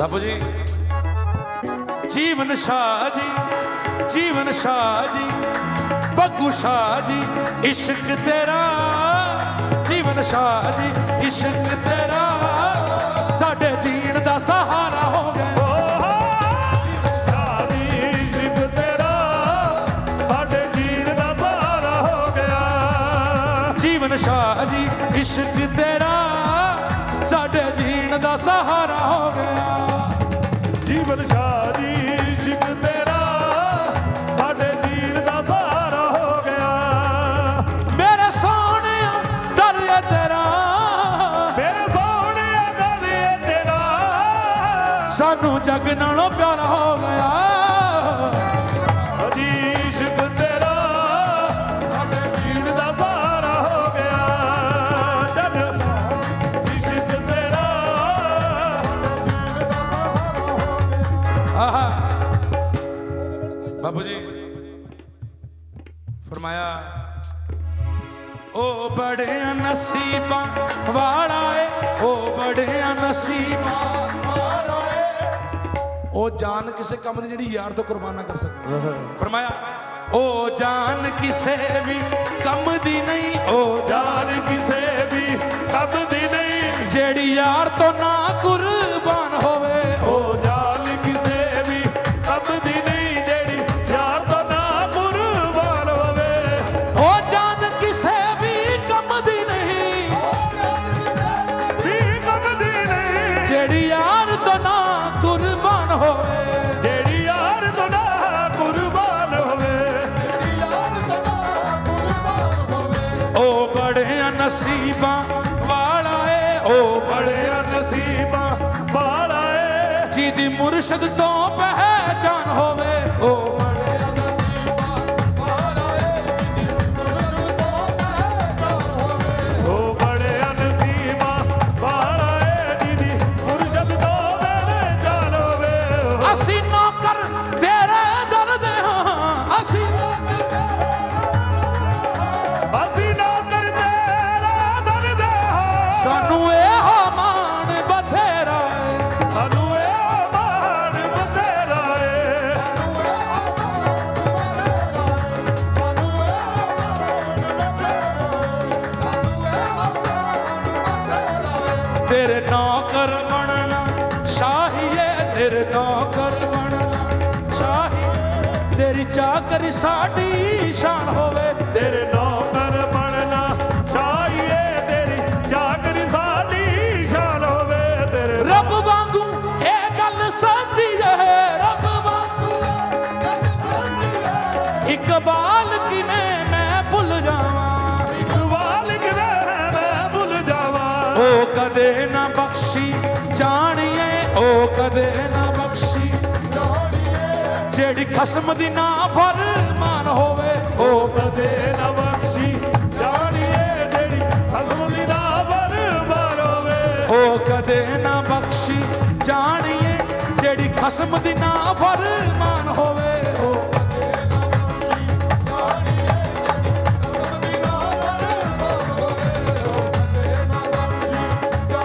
ਬਾਪੂ ਜੀ। ਜੀਵਨ ਸ਼ਾਹ ਜੀ, ਜੀਵਨ ਸ਼ਾਹ ਜੀ ਬੱਗੂ ਸ਼ਾਹ ਜੀ, ਇਸ਼ਕ ਤੇਰਾ। ਜੀਵਨ ਸ਼ਾਹ ਜੀ, ਇਸ਼ਕ ਤੇਰਾ। ਸਾਡੇ ਜੀਣ ਦਾ ਸਹਾਰਾ ਹੋ ਗਿਆ। ਸ਼ਾਦੀ ਇਸ਼ਕ ਤੇਰਾ ਸਾਡੇ ਜੀਣ ਦਾ ਸਹਾਰਾ ਹੋ ਗਿਆ ਜੀਵਨ ਸ਼ਾਹ ਜੀ, ਇਸ਼ਕ ਤੇਰਾ। ਸਾਡੇ ਜੀ ਜੀਣ ਦਾ ਸਹਾਰਾ ਹੋ ਗਿਆ ਜੀਵਨ ਸ਼ਾਦੀ ਇਸ਼ਕ ਤੇਰਾ ਸਾਡੇ ਜੀਣ ਦਾ ਸਹਾਰਾ ਹੋ ਗਿਆ। ਮੇਰੇ ਸੋਹਣਿਆ ਦਰਿਆ ਤੇਰਾ, ਮੇਰੇ ਸੋਹਣਿਆ ਦਲੇ ਤੇਰਾ, ਸਾਨੂੰ ਜਗ ਨਾਲੋਂ ਪਿਆਰਾ ਹੋ ਗਿਆ। ਬਾਪੂ ਜੀ। ਫਰਮਾਇਆ ਉਹ ਬੜਿਆ ਨਸੀਬਾਂ ਵਾਲਾ ਏ ਉਹ ਬੜਿਆ ਨਸੀਬਾਂ ਵਾਲਾ ਏ। ਉਹ ਜਾਨ ਕਿਸੇ ਕੰਮ ਦੀ ਜਿਹੜੀ ਯਾਰ ਤੋਂ ਕੁਰਬਾਨ ਕਰ ਸਕੇ। ਫਰਮਾਇਆ ਉਹ ਜਾਨ ਕਿਸੇ ਵੀ ਕੰਮ ਦੀ ਨਸੀਬਾਂ, ਵਾਲਾ ਏ ਉਹ ਬੜਿਆ ਬੜਿਆ ਨਸੀਬਾਂ, ਵਾਲਾ ਏ। ਜਿਹਦੀ ਮੁਰਸ਼ਦ ਤੋਂ ਪਹਿਚਾਨ ਹੋਵੇ ਉਹ ਸਾਨੂੰ ਇਹੋ ਮਾਣ ਬਥੇਰਾ ਏ। ਸਾਨੂੰ ਇਹ ਮਾਣ ਬਤੇਰਾ ਏ। ਤੇਰੇ ਨੌਕਰ ਬਣਨਾ, ਸ਼ਾਹੀਏ ਤੇਰੇ ਨੌਕਰ ਬਣਨਾ। ਸ਼ਾਹੀ, ਤੇਰੀ ਚਾਕਰੀ ਸਾਡੀ ਸ਼ਾਨ ਹੋਵੇ। ਤੇਰੇ ਨੌਕਰ ਜਾਣੀਏ, ਉਹ ਕਦੇ ਨਾ ਬਖਸ਼ੀ। ਜਿਹੜੀ ਖਸਮ ਦੀ ਨਾ ਫਰਮਾਨ ਹੋਵੇ, ਉਹ ਕਦੇ ਨਾ ਬਖਸ਼ੀ। ਜਾਣੀਏ ਜਿਹੜੀ ਖਸਮ ਦੀ ਨਾ ਫਰਮਾਨ ਹੋਵੇ, ਉਹ ਕਦੇ ਨਾ ਬਖਸ਼ੀ। ਜਾਣੀਏ ਜਿਹੜੀ ਖਸਮ ਦੀ ਨਾ ਫਰਮਾਨ ਹੋਵੇ